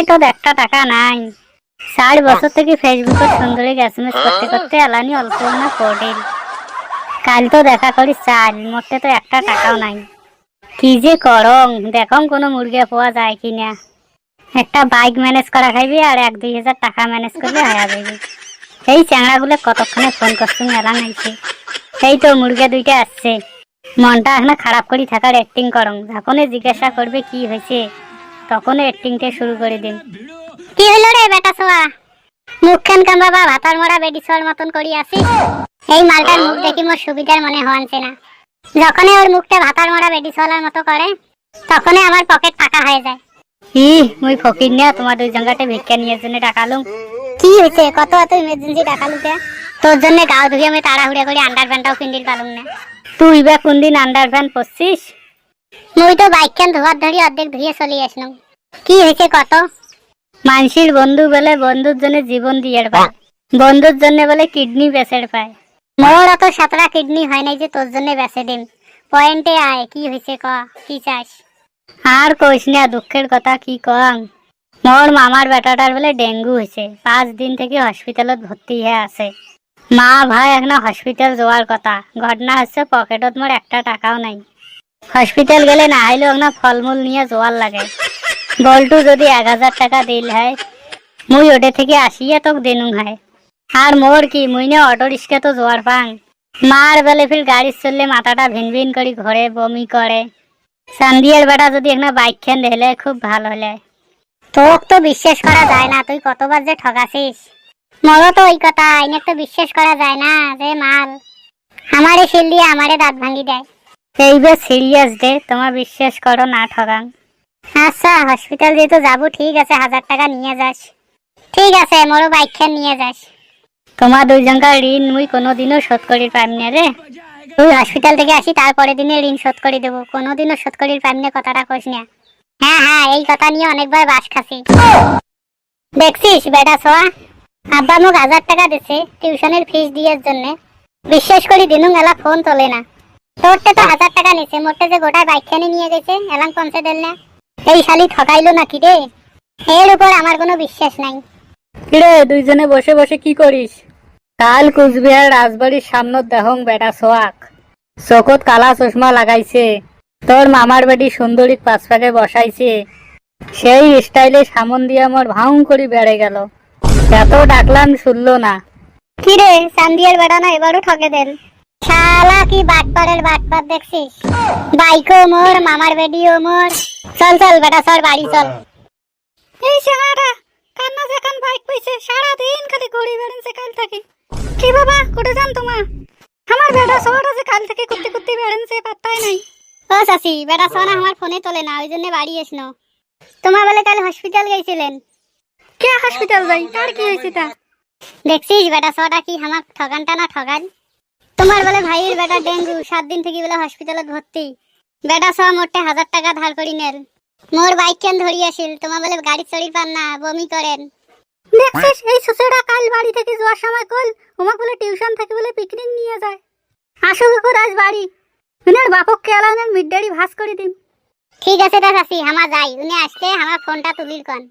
পকেটও একটা টাকা নাই। ষাট বছর থেকে ফেসবুকে সুন্দরী গ্যাসমেস করতে করতে এলানি অল্প না পড়িল কাল তো দেখা করি চাল মোটে তো একটা টাকাও নাই। কি যে করং দেখং কোনো মুরগি পাওয়া যায় কি না একটা বাইক ম্যানেজ করা খাইবি আর এক দুই হাজার টাকা ম্যানেজ করলে হয়ে যাবে। এই চ্যাংড়াগুলো কতক্ষণে ফোন করছি মেলা নাইছে এই তো মুরগি দুইটা আসছে। মনটা এখন খারাপ করি থাকার অ্যাক্টিং করং। যখনই জিজ্ঞাসা করবে কি হয়েছে তখনই অ্যাক্টিংটা শুরু করে দিন। কি হলো রে বেটা সোয়া? মুখখান কাম বাবা ভাতার মরা বেডি সোয়ার মতন করি আসি এই মালটার মুখ দেখি মোর সুবিধার মনে হওয়ানছে না। যখনই ওর মুখটা ভাতার মরা বেডি সোয়ালার মতো করে তখনই আমার পকেট ফাঁকা হয়ে যায়। ই মুই ফকির নিয়া তোমার দুই জঙ্গাটে ভিক্ষা নিয়ে জন্য টাকালুম কি হয়েছে কত এত ইমার্জেন্সি টাকালু কে তোর জন্য গাও ধুয়ে আমি তাড়াহুড়া করে আন্ডার প্যান্টটাও কিনদিল পালুম না। তুই বা কোন দিন আন্ডার প্যান্ট পরছিস? মুই তো বাইক খান ধোয়ার ধরি অর্ধেক ধুয়ে চলে আসলাম কি হয়েছে কত? মানসির বন্ধু বলে বন্ধুর জন্য জীবন দিয়ে পায়। বন্ধুর জন্য বলে কিডনি বেচের পায়। মোর অত সাতটা কিডনি হয় নাই যে তোর জন্য বেচে দিন পয়েন্টে আয় কি হয়েছে ক কি চাস আর কইস না দুঃখের কথা কি কম? মোর মামার বেটাটার বলে ডেঙ্গু হয়েছে পাঁচ দিন থেকে হসপিটালত ভর্তি হয়ে আছে। মা ভাই এখন হসপিটাল যাওয়ার কথা। ঘটনা হচ্ছে পকেটত মোর একটা টাকাও নাই। হসপিটাল গেলে না হইলেও না ফলমূল নিয়ে জোয়ার লাগে। বল্টু যদি এক হাজার টাকা দিল হয়, মুই ওটে থেকে আসিয়া তোক দিনুং হয়। আর মোর কি, মুই না অটো রিক্সা তো জোয়ার পাং। মার বেলে ফির গাড়ি চললে মাথাটা ভিন করি ঘরে, বমি করে। সান্দিয়ার বেটা যদি একটা বাইক খেন দিলে খুব ভালো হলে। তোক তো বিশ্বাস করা যায় না, তুই কতবার যে ঠকাছিস মরো তো ওই কথা আইনের তো বিশ্বাস করা যায় না যে মাল। আমারে শিল দিয়ে আমারে দাঁত ভাঙি দেয়। এইবার সিরিয়াস দে, তোমার বিশ্বাস করো না ঠগাং। আচ্ছা হসপিটাল যেহেতু যাব, ঠিক আছে, হাজার টাকা নিয়ে যাস। ঠিক আছে, মোরও বাইক খেয়ে নিয়ে যাস। তোমার দুইজনকার ঋণ মুই কোনোদিনও শোধ করি পাইম না রে। তুই হসপিটাল থেকে আসি তারপরে দিনে ঋণ শোধ করে দেবো। কোনোদিনও শোধ করি পাইম না কথাটা কইস না। হ্যাঁ হ্যাঁ এই কথা নিয়ে অনেকবার বাস খাসি। দেখছিস, বেটা সোয়া? আব্বা মুখ হাজার টাকা দিছে টিউশনের ফিস দিয়ার জন্য। বিশ্বাস করি দিনুং এলা ফোন তোলে না। তোরতে তো হাজার টাকা নিছে মোটে যে গোটা বাইক খানি নিয়ে গেছে এলাম পৌঁছে দিল না এই শালি ঠকাইলো নাকি রে? এর উপর আমার কোনো বিশ্বাস নাই। কিরে দুইজনে বসে বসে কি করিস? কাল কুচবিহার রাজবাড়ির সামনত দেহং বেটা সোয়াক চকত কালা চশমা লাগাইছে। তোর মামার বেটি সুন্দরীক পাশপাকে বসাইছে। সেই স্টাইলে সামন দিয়ে আমার ভাউং করি বেড়ে গেল। এত ডাকলাম শুনলো না। কি রে চান্দিয়ার বেড়া না এবারও ঠকে দেন? শালা কি বাটপারের বাটপার দেখছিস? বাইকও মোর মামার বেডিও মোর। চল চল বেটা সর বাড়ি চল। এই শালাটা কান্না যখন বাইক পাইছে সারা দিন খালি ঘুরি বেড়াচ্ছে কাল থেকে। কি বাবা কোটে যান তোমা? আমার বেটা সোয়াটা যে কাল থেকে কুত্তি কুত্তি বেড়াচ্ছে পাত্তাই নাই। ও চাচি বেটা সোনা আমার ফোনে তোলে না ওই জন্য বাড়ি এসনো। তোমার বলে কাল হসপিটাল গেছিলেন। কে হসপিটাল যাই? তার কি হয়েছে তা? দেখছিস বেটা সোয়াটা কি আমার ঠগানটা না ঠগান? তোমার বলে ভাইয়ের বেটা ডেঙ্গু সাত দিন থেকে বলে হসপিটালত ভর্তি। বেটা সব মোটে হাজার টাকা ধার করি নেল। মোর বাইক কেন ধরি আসিল? তোমার বলে গাড়ি চড়ি পান না বমি করেন। দেখছিস এই সুসেটা কাল বাড়ি থেকে যাওয়ার সময় কল ওমা বলে টিউশন থেকে বলে পিকনিক নিয়ে যায়। আসুক করে আজ বাড়ি। উনার বাপক কেলানের মিড ভাস করে দিন। ঠিক আছে দাদাসি আমার যাই। উনি আসলে আমার ফোনটা তুলির কন।